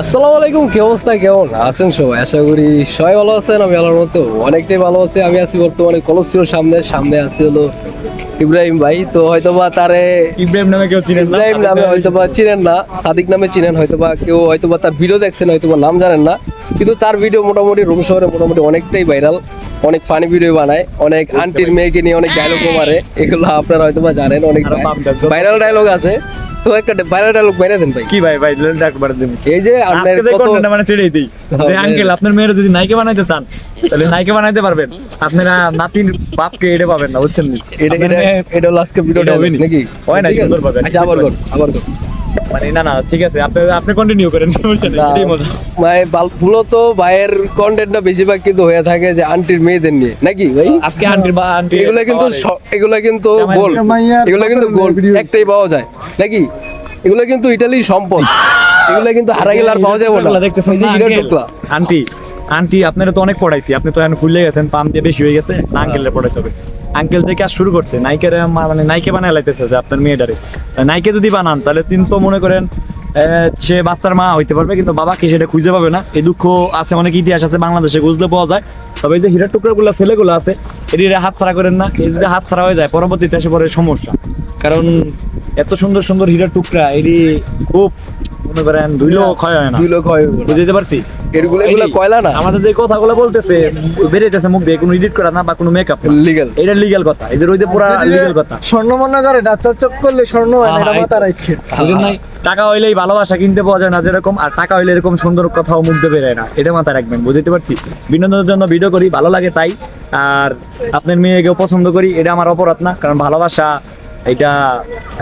আসসালামু আলাইকুম কি অবস্থা কেমন? আছেন সবাই? আশা করি সবাই ভালো আছেন আমি আল্লাহর মতো অনেকটাই ভালো আছি। আমি আছি বর্তমানে কলসিওর সামনে সামনে আছি হলো ইব্রাহিম ভাই। তো হয়তোবা তারে ইব্রাহিম নামে কেউ চিনেন না? ইব্রাহিম নামে হয়তোবা চিনেন না? সাদিক নামে চিনেন হয়তোবা কেউ হয়তোবা তার ভিডিও দেখছেন হয়তোবা নাম জানেন না। কিন্তু তার ভিডিও মোটামুটি রুম শহরে মোটামুটি অনেকটাই ভাইরাল অনেক ফানি ভিডিও বানায় অনেক আন্টির মেয়েকে নিয়ে অনেক ডায়লগও মারে। এগুলো আপনারা হয়তোবা জানেন অনেক। ভাইরাল ডায়লগ আছে। তো একটা ভাইরাল ডায়লগ মেরে দেন ভাই। কি ভাই ভাই ডাক বার দিন। এই যে আপনার কত কন্টেন্ট মানে ছেড়েই দিই। যে আঙ্কেল আপনার মেয়ের যদি নাইকে বানাইতে চান তাহলে নাইকে বানাইতে পারবেন। আপনারা নাতির বাপকে এটা পাবেন না বুঝছেন এটা এটা এটা হলো ভিডিওটা এটা নাকি? হয় না, ঠিক আছে? আচ্ছা আবার কর আবার কর। মানে না না ঠিক আছে আপনি আপনি কন্টিনিউ করেন সমস্যা নেই, না, এটাই মজা। ভাই বাল- মূলত ভাইয়ের কন্টেন্টটা বেশিরভাগ কিন্তু হয়ে থাকে যে আন্টির মেয়েদের নিয়ে নাকি ভাই? আজকে আন্টির বা আন্টি এগুলা কিন্তু এগুলা কিন্তু গোল এগুলা কিন্তু গোল একটাই পাওয়া যায়। নাকি? এগুলা কিন্তু ইটালির সম্পদ। এগুলা কিন্তু হারা গেলে আর পাওয়া যাবে না। দেখতেছেন আন্টি আন্টি আপনারা তো অনেক পড়াইছি। আপনি তো এখন ফুলে গেছেন পাম দিয়ে বেশি হয়ে গেছে না আঙ্কেলের পড়াইতে হবে। আঙ্কেল যে কাজ শুরু করছে নাইকের মানে নাইকে বানায় লাইতেছে যে আপনার মেয়েটারে। নাইকে যদি বানান, তাহলে তিনি তো মনে করেন সে বাচ্চার মা হইতে পারবে, কিন্তু বাবা কি সেটা খুঁজে পাবে না? এই দুঃখ আছে, অনেক ইতিহাস আছে, বাংলাদেশে বুঝতে পাওয়া যায়। তবে এই যে হীরার টুকরাগুলো, ছেলেগুলো আছে এটি হাত ছাড়া করেন না, এই যদি হাত ছাড়া হয়ে যায়, পরবর্তীতে এসে পরে সমস্যা। কারণ এত সুন্দর সুন্দর হীরার টুকরা এটি খুব মনে করেন ধুইলেও ক্ষয় হয় না। দুই লোক হয় বুঝতে পারছি? এগুলো এগুলো কয়লা না? আমাদের যে কথাগুলো বলতেছে বেরিয়েছে মুখ দিয়ে কোনো এডিট করা না বা কোনো মেকআপ লিগেল এটা লিগ্যাল কথা। এই যে রইতে পুরা লিগ্যাল কথা। স্বর্ণ মনে করে না চকচক করলে স্বর্ণ হয় না মাথা রাখে। টাকা হইলেই ভালোবাসা কিনতে পাওয়া যায় না যেরকম আর টাকা হইলে এরকম সুন্দর কথাও মুখ দিয়ে বেরোয় না। এটা মাথায় রাখবেন বুঝতে পারছি? বিনোদনের জন্য ভিডিও করি ভালো লাগে তাই। আর আপনার মেয়েকেও পছন্দ করি এটা আমার অপরাধ না কারণ ভালোবাসা এটা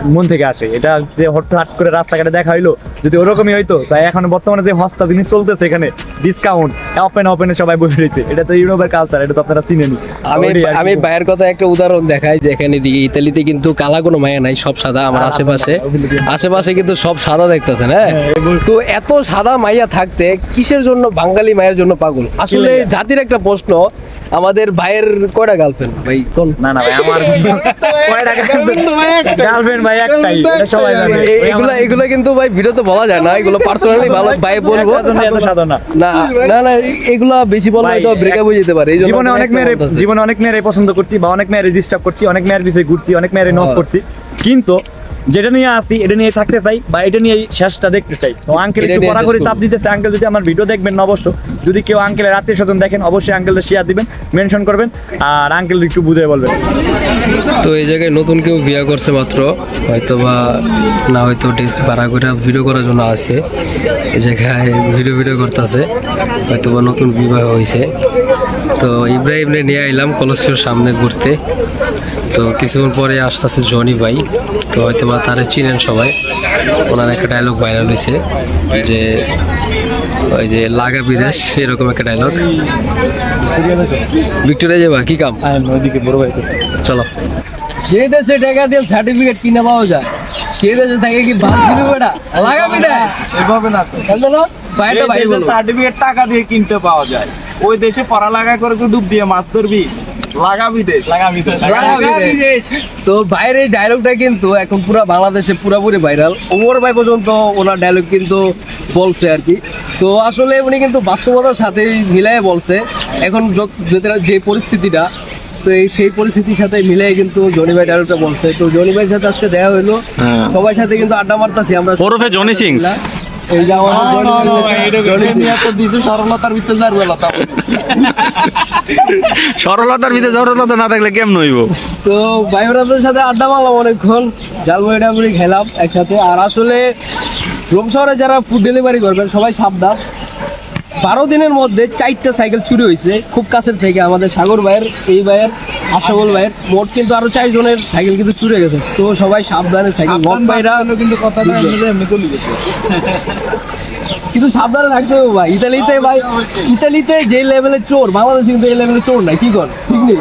মন থেকে আসে। এটা যে হঠাৎ করে রাস্তাঘাটে দেখা হইল যদি ওরকমই হইতো তাই এখন বর্তমানে যে হস্তা জিনিস চলতেছে এখানে ডিসকাউন্ট ওপেন ওপেনে সবাই বসে রয়েছে। এটা তো ইউরোপের কালচার এটা তো আপনারা চিনেনি আমি। আমি ভাইয়ের কথা একটা উদাহরণ দেখাই যেখানে দিকে ইতালিতে কিন্তু কালা কোনো মায়া নাই সব সাদা আমার হ্যাঁ, আশেপাশে। আশেপাশে কিন্তু সব সাদা দেখতেছেন হ্যাঁ? হ্যাঁ, তো এত সাদা মাইয়া থাকতে কিসের জন্য বাঙালি মায়ের জন্য পাগল? আসলে জাতির একটা প্রশ্ন আমাদের ভাইয়ের কয়টা গার্লফ্রেন্ড ভাই কোন না না ভাই আমার কয় টাকা গার্লফ্রেন্ড ভাই একটাই। সবাই জানে। এগুলা এগুলা কিন্তু ভাই ভিডিওতে বলা যায় না। এগুলো পার্সোনালি ভালো ভাই বলব। একটার জন্য এত সাধনা। না না না এগুলা বেশি বলা হয়তো ব্রেকআপ হয়ে যেতে পারে। জীবনে অনেক মেয়ের জীবনে অনেক মেয়ের পছন্দ করছি বা অনেক মেয়ের ডিস্টার্ব করছি অনেক মেয়ের বিষয়ে ঘুরছি অনেক মেয়ের নক হ্যাঁ। করছি। কিন্তু যেটা নিয়ে আসি এটা নিয়ে থাকতে চাই বা এটা নিয়ে শেষটা দেখতে চাই। তো আঙ্কেল একটু শেষ করে চাপ দিতেছে। আঙ্কেল যদি আমার ভিডিও দেখবেন অবশ্য যদি কেউ আঙ্কেলের আত্মীয় স্বজন দেখেন অবশ্যই আঙ্কেলটা শেয়ার দিবেন মেনশন করবেন আর আঙ্কেল একটু বুঝে বলবেন। তো এই জায়গায় নতুন কেউ বিয়ে করছে মাত্র হয়তো বা না হয়তো ডিস ভাড়া করে ভিডিও করার জন্য আছে এই জায়গায় ভিডিও ভিডিও করতেছে হয়তো বা নতুন বিবাহ হয়েছে। তো ইব্রাহিমরে নিয়ে আইলাম কলসিওর সামনে ঘুরতে। তো কিছুক্ষণ পরে আসতেছে জনি ভাই। তো হয়তো বা তারা চিনেন সবাই। ওনার একটা ডায়লগ ভাইরাল হয়েছে যে ওই যে লাগা বিদেশ এরকম একটা ডায়লগ ভিক্টোরিয়া যাবা কি কাম? ওইদিকে বড় ভাইতেছে চলো। যে দেশে টাকা দিয়ে সার্টিফিকেট কিনে পাওয়া যায় সে দেশে থাকে কি বাদ দিবে বেটা? লাগাবি না এভাবে না তো ভাইটা ভাই বলো। সার্টিফিকেট টাকা দিয়ে কিনতে পাওয়া যায়। ওই দেশে পড়ালেখা করে ডুব দিয়ে মাছ ধরবি? লাগাবি দেশ। লাগাবি তো লাগাবি ভাইয়ের এই ডায়লগটা কিন্তু এখন পুরো বাংলাদেশে পুরোপুরি ভাইরাল ওমর ভাই পর্যন্ত ওনার ডায়লগ কিন্তু বলছে আর কি। তো আসলে উনি কিন্তু বাস্তবতার সাথে মিলাই বলছে। এখন যে পরিস্থিতিটা তো এই সেই পরিস্থিতির সাথে মিলাই কিন্তু জনি ভাই ডায়লগটা বলছে। তো জনি ভাইয়ের সাথে আজকে দেখা হইল। হ্যাঁ। সবার সাথে কিন্তু আড্ডা মারতাছি আমরা ওরফে জনি সিংস। এই যে সরলতার ভিতরে যাবে লতা সরলতার ভিতরে সরলতা না থাকলে কেমন হইব? তো ভাই ব্রাদের সাথে আড্ডা মারলাম অনেকক্ষণ। জালমুড়ি বইটা খেলাম একসাথে। আর আসলে রোম শহরে যারা ফুড ডেলিভারি করবেন সবাই সাবধান। বারো দিনের মধ্যে চারটা সাইকেল চুরি হয়েছে। খুব কাছের থেকে আমাদের সাগর ভাইয়ের এই ভাইয়ের আশাবল ভাইয়ের মোট কিন্তু আরও চারজনের সাইকেল কিন্তু চুরি হয়ে গেছে। তো সবাই সাবধানে সাইকেল ভাইরা কিন্তু গেছে কিন্তু সাবধানে থাকতে হবে ভাই। ইতালিতে ভাই ইতালিতে যে লেভেলে চোর বাংলাদেশে কিন্তু এই লেভেলে চোর নাই কি কর ঠিক নেই?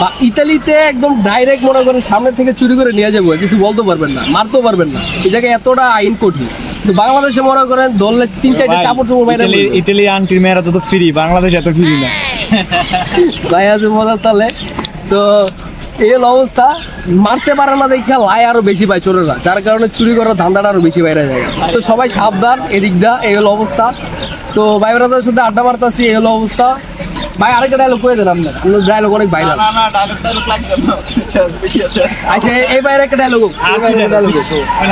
বা ইতালিতে একদম ডাইরেক্ট মনে করেন সামনে থেকে চুরি করে নিয়ে যাব কিছু বলতে পারবেন না মারতেও পারবেন না। এই জায়গায় এতটা আইন কঠিন। বাংলাদেশে মনে করেন ধরলে তিন চারটে চাপড় চোপড় বাইরে ইটালি আন্টির মেয়েরা তো ফ্রি বাংলাদেশে এত ফ্রি না। ভাই আছে মজার তাহলে। তো এই অবস্থা। মারতে পারে না দেখে লাই আরও বেশি পায় চোরেরা যার কারণে চুরি করার ধান্দাটা আরও বেশি বাইরে যায়। তো সবাই সাবধান এদিক দা এই হলো অবস্থা। তো ভাই ব্রাদার সাথে আড্ডা মারতাছি এই হলো অবস্থা। ভাই আরেকটা ডায়লগ করে দেন আপনার। আপনার ডায়লগ অনেক ভাইরাল না না ডায়লগ টাইলগ লাগবে না। বেশি আছে। আচ্ছা এই বাইরে একটা ডায়লগ ডায়লগ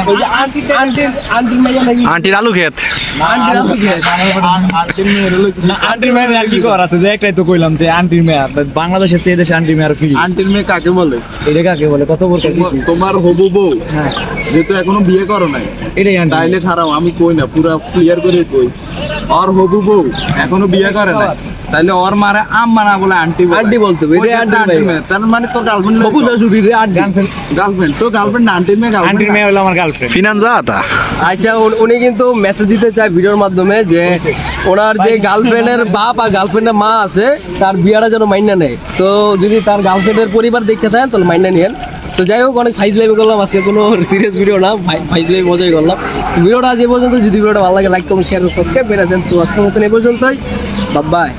ওই যে আন্টি আন্টির আন্টির মেয়ে নাকি? আন্টির আলু ক্ষেত আন্টির আলু খেয়ে আন্টির মেয়ের হলো কি? আন্টির মেয়ের আর কি কর আছে? যে একটাই তো কইলাম যে আন্টির মেয়ে বাংলাদেশের চেয়ে দেশে আন্টির মেয়ে আর কি? আন্টির মেয়ে কাকে বলে? এটা কাকে বলে? কত বলতে তোমার- তোমার হবু বউ হ্যাঁ। যেহেতু এখনও বিয়ে করো নাই। এটাই আন্টি তাইলে খারাপ আমি কই না পুরা ক্লিয়ার করে কই। ওর হবু বউ এখনও বিয়ে করে না তাইলে ওর মারে আম্মা না বলে আন্টি আন্টি বলতে হবে, আন্টির আন্টির। মেয়ে। তার মানে তোর গার্লফ্রেন্ড বাবু শাশুড়ি রে আন্টি। গার্লফ্রেন্ড তো গার্লফ্রেন্ড আন্টির মেয়ে আন্টির গার্লফ্রেন্ড মেয়ে হলো আমার গার্লফ্রেন্ড ফিনান যা তা। আচ্ছা উনি- উনি কিন্তু মেসেজ দিতে চায় ভিডিওর মাধ্যমে যে ওনার যে গার্লফ্রেন্ডের বাপ আর গার্লফ্রেন্ডের মা আছে তার বিয়াটা যেন মাইনা নেয়। তো যদি তার গার্লফ্রেন্ডের পরিবার দেখতে থাকেন তাহলে মাইনা নিয়েন। তো যাই হোক, অনেক ফাইজ লাইভ করলাম। আজকে কোনো সিরিয়াস ভিডিও না ফাইজ লাইভ মজাই করলাম। ভিডিওটা আজ এ পর্যন্ত। যদি ভিডিওটা ভালো লাগে লাইক কমেন্ট শেয়ার সাবস্ক্রাইব করে দেন। তো আজকের মতন এ পর্যন্তই। বাই